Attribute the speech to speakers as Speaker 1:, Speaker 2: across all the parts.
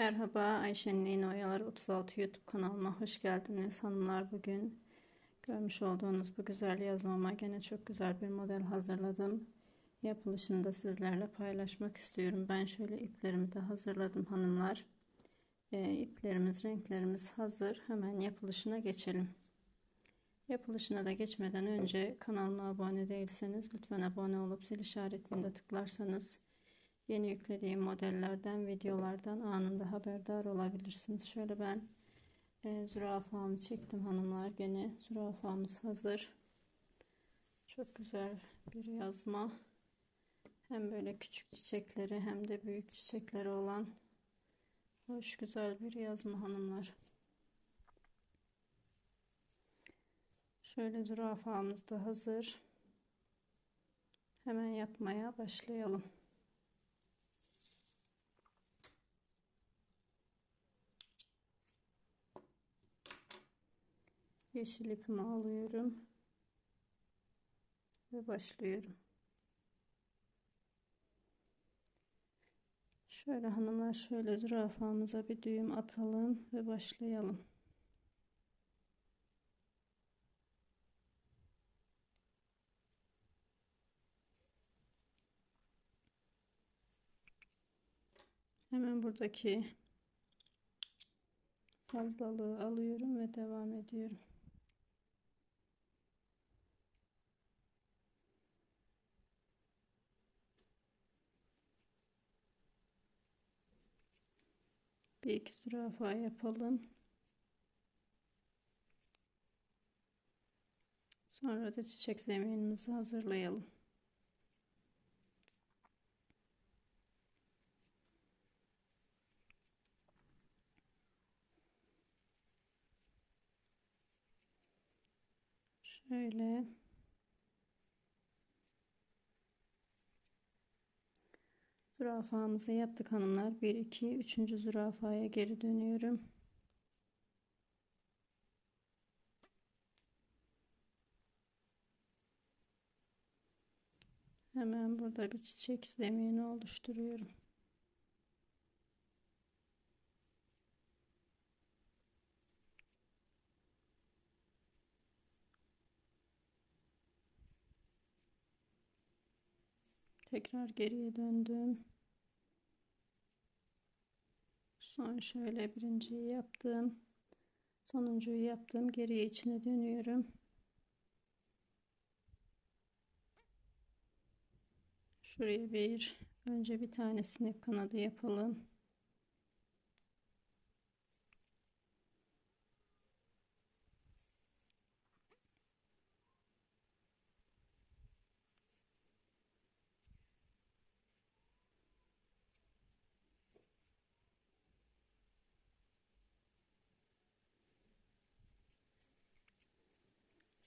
Speaker 1: Merhaba Ayşe'nin Yeni Oyalar 36 YouTube kanalıma hoş geldiniz hanımlar. Bugün görmüş olduğunuz bu güzel yazmama gene çok güzel bir model hazırladım. Yapılışını da sizlerle paylaşmak istiyorum. Ben şöyle iplerimi de hazırladım hanımlar. E, iplerimiz, renklerimiz hazır. Hemen yapılışına geçelim. Yapılışına da geçmeden önce kanalıma abone değilseniz lütfen abone olup zil işaretinde tıklarsanız Yeni yüklediğim modellerden, videolardan anında haberdar olabilirsiniz. Şöyle ben e, zürafamı çektim hanımlar. Gene zürafamız hazır. Çok güzel bir yazma. Hem böyle küçük çiçekleri hem de büyük çiçekleri olan hoş güzel bir yazma hanımlar. Şöyle zürafamız da hazır. Hemen yapmaya başlayalım. Yeşil ipimi alıyorum ve başlıyorum. Şöyle hanımlar şöyle zürafamıza bir düğüm atalım ve başlayalım. Hemen buradaki fazlalığı alıyorum ve devam ediyorum. Bir iki zürafa yapalım. Sonra da çiçek zeminimizi hazırlayalım. Şöyle Zürafamızı yaptık hanımlar. 1 2 3. zürafaya geri dönüyorum. Hemen burada bir çiçek zemini oluşturuyorum. Tekrar geriye döndüm. Son şöyle birinciyi yaptım. Sonuncuyu yaptım. Geriye içine dönüyorum. Şuraya bir önce bir tanesini kanadı yapalım.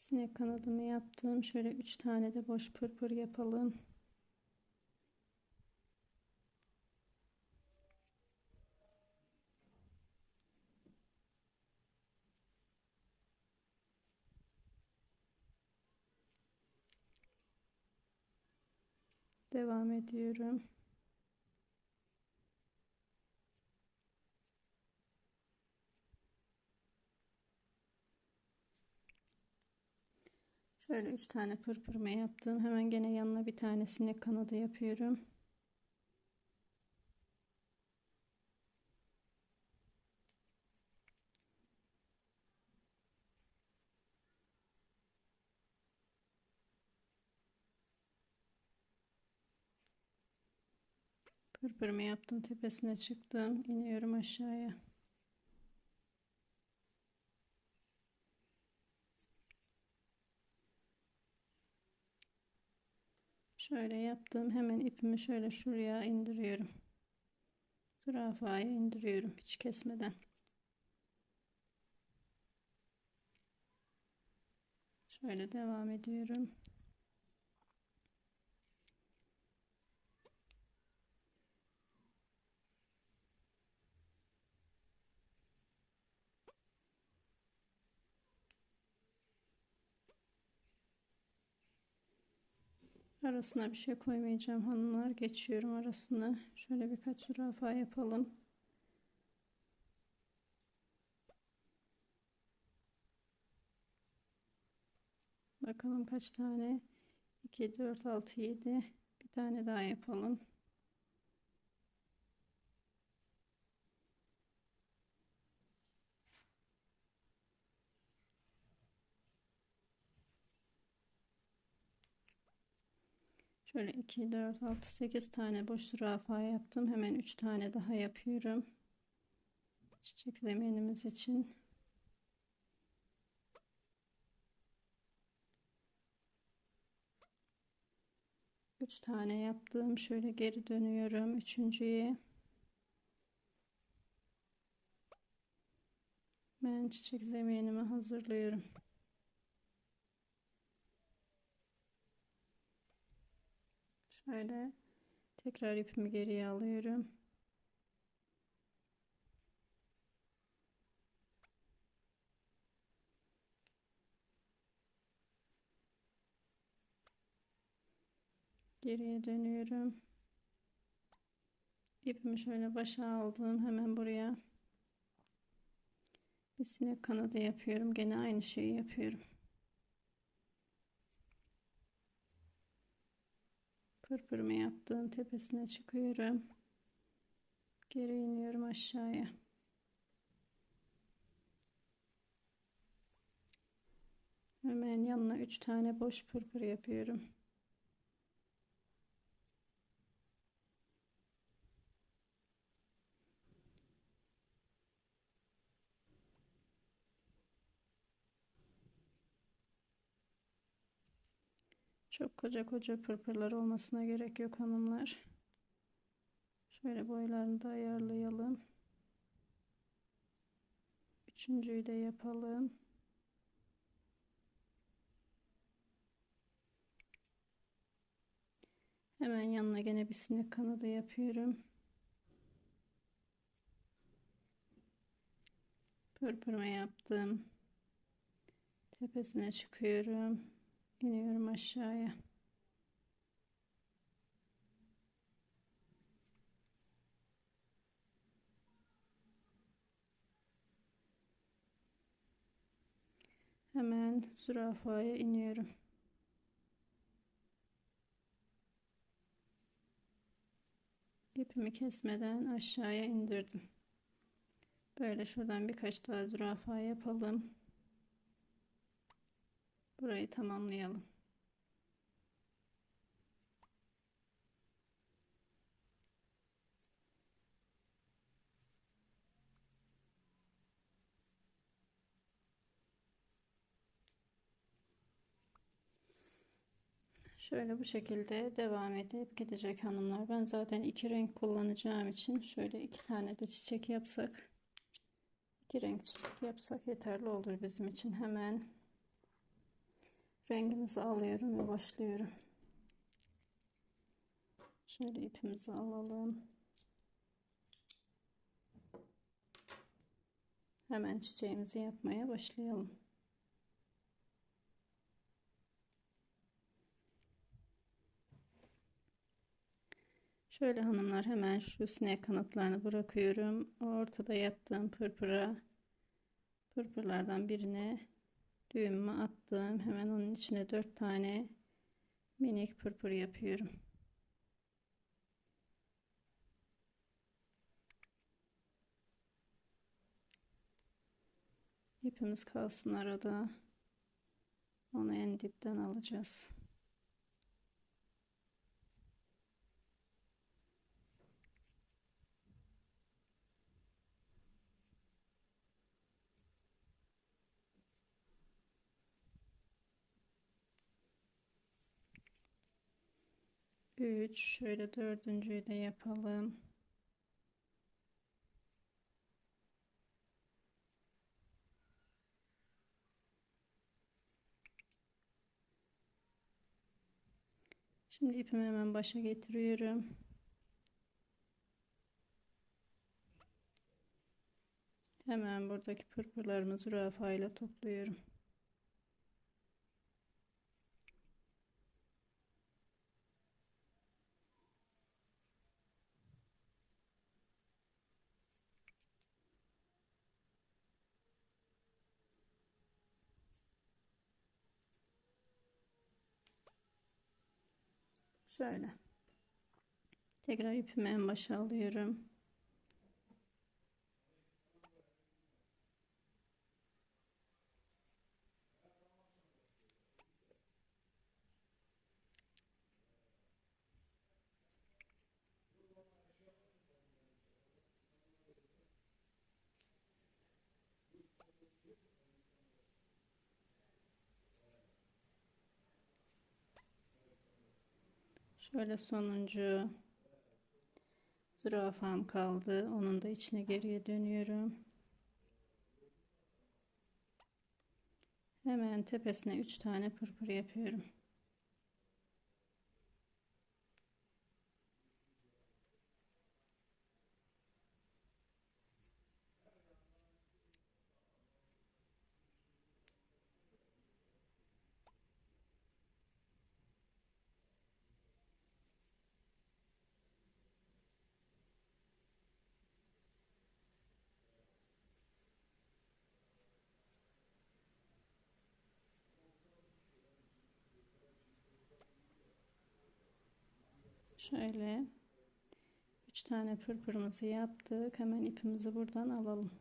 Speaker 1: Sinek kanadımı yaptım. Şöyle 3 tane de boş pırpır yapalım. Devam ediyorum. Şöyle üç tane pırpırma yaptım. Hemen gene yanına bir tanesini kanadı yapıyorum. Pırpırma yaptım. Tepesine çıktım. iniyorum aşağıya. Şöyle yaptım. Hemen ipimi şöyle şuraya indiriyorum. Zürafaya indiriyorum hiç kesmeden. Şöyle devam ediyorum. Arasına bir şey koymayacağım hanımlar. Geçiyorum arasına. Şöyle birkaç zürafa yapalım. Bakalım kaç tane? 2, 4, 6, 7. Bir tane daha yapalım. Şöyle 2, 4, 6, 8 tane boş zürafa yaptım. Hemen 3 tane daha yapıyorum. Çiçek zeminimiz için. Üç tane yaptım. Şöyle geri dönüyorum. Üçüncüye. Ben çiçek zeminimi hazırlıyorum. Şöyle tekrar ipimi geriye alıyorum. Geriye dönüyorum. İpimi şöyle başa aldım. Hemen buraya bir sinek kanadı yapıyorum. Gene aynı şeyi yapıyorum. Pırpırımı yaptım. Tepesine çıkıyorum. Geri iniyorum aşağıya. Hemen yanına 3 tane boş pırpır yapıyorum. Çok koca koca pırpırlar olmasına gerek yok hanımlar. Şöyle boylarını da ayarlayalım. Üçüncüyü de yapalım. Hemen yanına gene bir sinek kanadı yapıyorum. Pırpırma yaptım. Tepesine çıkıyorum iniyorum aşağıya. Hemen zürafaya iniyorum. İpimi kesmeden aşağıya indirdim. Böyle şuradan birkaç daha zürafa yapalım. Burayı tamamlayalım. Şöyle bu şekilde devam edip gidecek hanımlar. Ben zaten iki renk kullanacağım için şöyle iki tane de çiçek yapsak iki renk çiçek yapsak yeterli olur bizim için. Hemen rengimizi alıyorum ve başlıyorum. Şöyle ipimizi alalım. Hemen çiçeğimizi yapmaya başlayalım. Şöyle hanımlar hemen şu sinek kanatlarını bırakıyorum. Ortada yaptığım pırpıra pırpırlardan birine düğümümü attım. Hemen onun içine dört tane minik pırpır yapıyorum. İpimiz kalsın arada. Onu en dipten alacağız. 3 şöyle dördüncüyü de yapalım. Şimdi ipimi hemen başa getiriyorum. Hemen buradaki pırpırlarımı zürafa ile topluyorum. Şöyle. Tekrar ipimi en başa alıyorum. Şöyle sonuncu zürafam kaldı. Onun da içine geriye dönüyorum. Hemen tepesine 3 tane pırpır yapıyorum. Şöyle 3 tane pırpırımızı yaptık. Hemen ipimizi buradan alalım.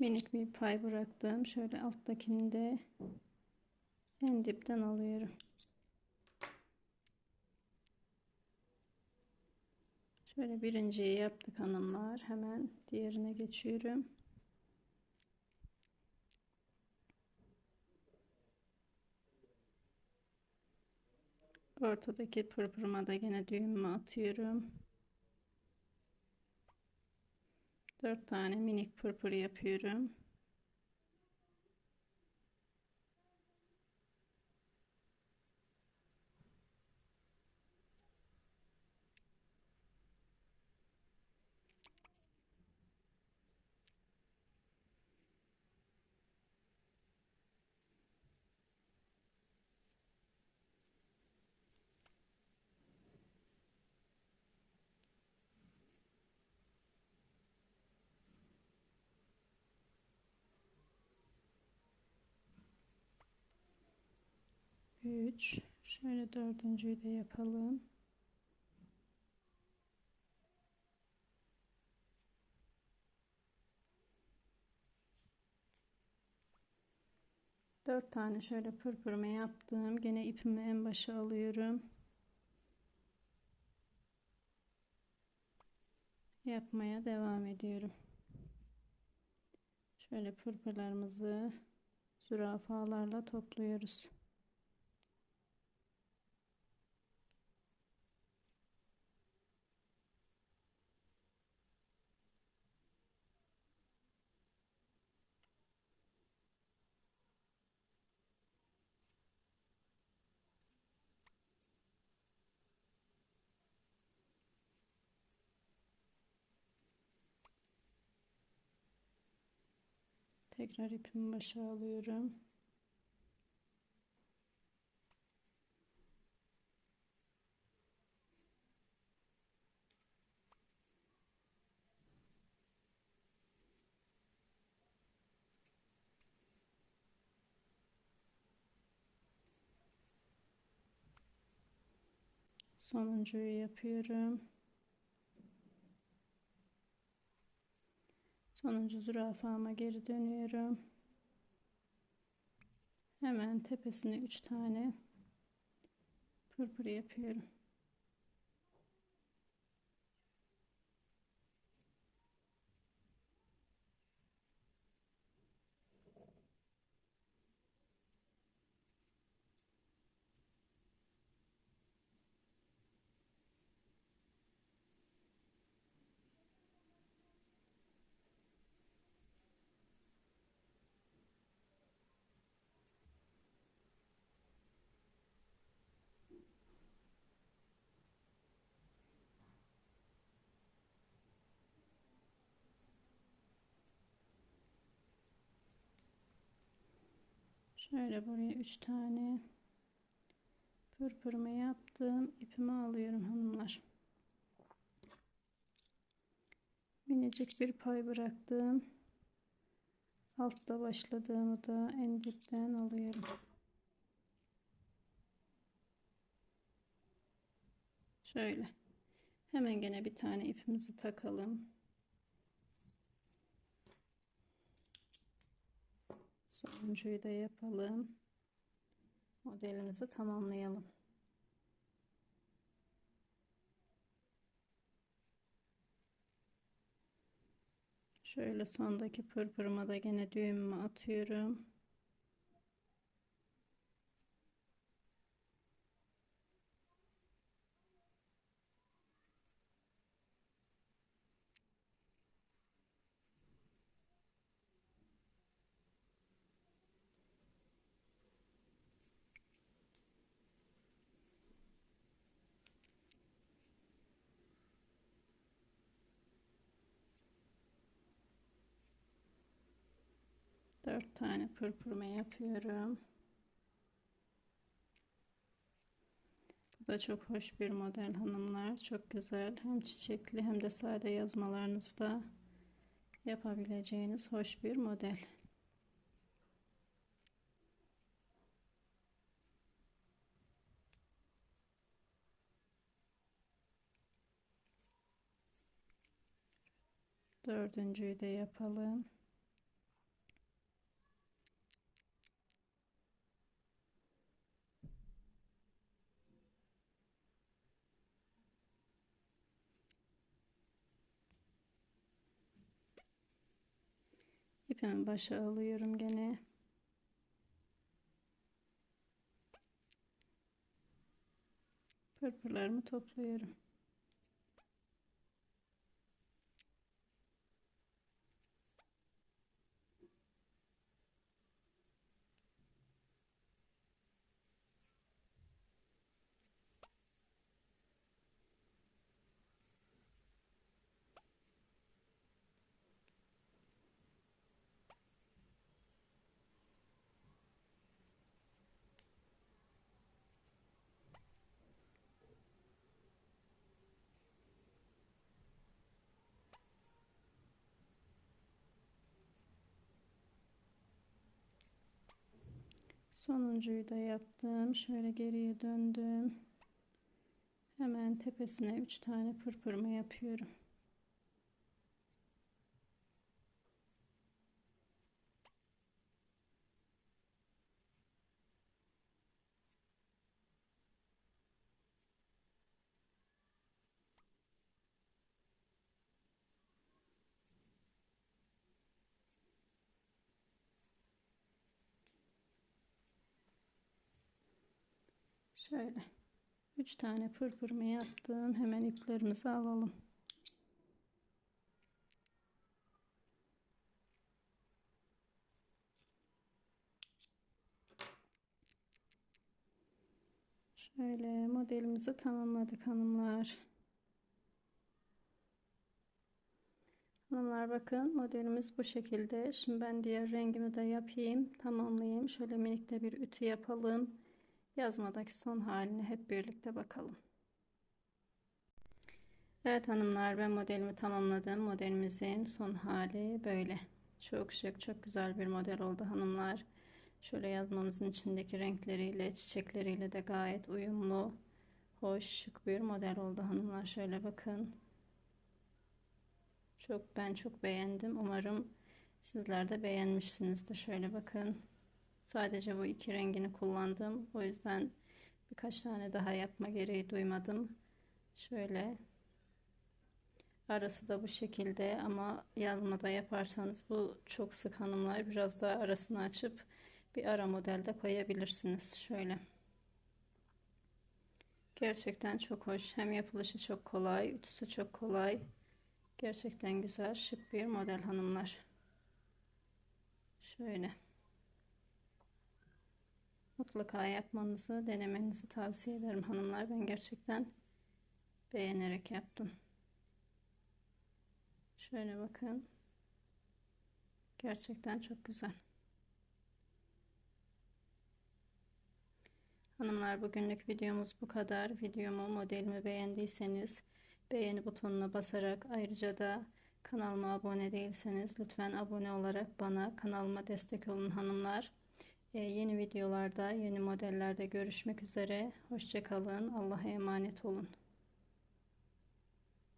Speaker 1: Minik bir pay bıraktım. Şöyle alttakini de en dipten alıyorum. Şöyle birinciyi yaptık hanımlar. Hemen diğerine geçiyorum. Ortadaki pırpırıma da yine düğümümü atıyorum. 4 tane minik pırpır yapıyorum. Üç. Şöyle dördüncüyü de yapalım. Dört tane şöyle pırpırma yaptım. Gene ipimi en başa alıyorum. Yapmaya devam ediyorum. Şöyle pırpırlarımızı zürafalarla topluyoruz. Tekrar ipimi başa alıyorum. Sonuncuyu yapıyorum. Sonuncu zürafama geri dönüyorum. Hemen tepesine 3 tane pırpır yapıyorum. Şöyle buraya 3 tane pırpırımı yaptım. İpimi alıyorum hanımlar. Minicik bir pay bıraktım. Altta başladığımı da en dipten alıyorum. Şöyle. Hemen gene bir tane ipimizi takalım. Sonuncuyu da yapalım. Modelimizi tamamlayalım. Şöyle sondaki pırpırıma da gene düğümümü atıyorum. Dört tane pırpırma yapıyorum. Bu da çok hoş bir model hanımlar. Çok güzel. Hem çiçekli hem de sade yazmalarınızda yapabileceğiniz hoş bir model. Dördüncüyü de yapalım. İpimi başa alıyorum gene. Pırpırlarımı topluyorum. Sonuncuyu da yaptım. Şöyle geriye döndüm. Hemen tepesine 3 tane pırpırma yapıyorum. Şöyle. 3 tane pırpırımı yaptım. Hemen iplerimizi alalım. Şöyle modelimizi tamamladık hanımlar. Hanımlar bakın modelimiz bu şekilde. Şimdi ben diğer rengimi de yapayım. Tamamlayayım. Şöyle minik de bir ütü yapalım yazmadaki son haline hep birlikte bakalım. Evet hanımlar ben modelimi tamamladım. Modelimizin son hali böyle. Çok şık çok güzel bir model oldu hanımlar. Şöyle yazmamızın içindeki renkleriyle çiçekleriyle de gayet uyumlu. Hoş şık bir model oldu hanımlar. Şöyle bakın. Çok ben çok beğendim. Umarım sizler de beğenmişsinizdir. Şöyle bakın. Sadece bu iki rengini kullandım. O yüzden birkaç tane daha yapma gereği duymadım. Şöyle arası da bu şekilde ama yazmada yaparsanız bu çok sık hanımlar biraz daha arasını açıp bir ara modelde koyabilirsiniz. Şöyle. Gerçekten çok hoş. Hem yapılışı çok kolay, ütüsü çok kolay. Gerçekten güzel, şık bir model hanımlar. Şöyle mutlaka yapmanızı, denemenizi tavsiye ederim hanımlar. Ben gerçekten beğenerek yaptım. Şöyle bakın. Gerçekten çok güzel. Hanımlar bugünlük videomuz bu kadar. Videomu, modelimi beğendiyseniz beğeni butonuna basarak ayrıca da kanalıma abone değilseniz lütfen abone olarak bana kanalıma destek olun hanımlar. Ee, yeni videolarda, yeni modellerde görüşmek üzere. Hoşçakalın. Allah'a emanet olun.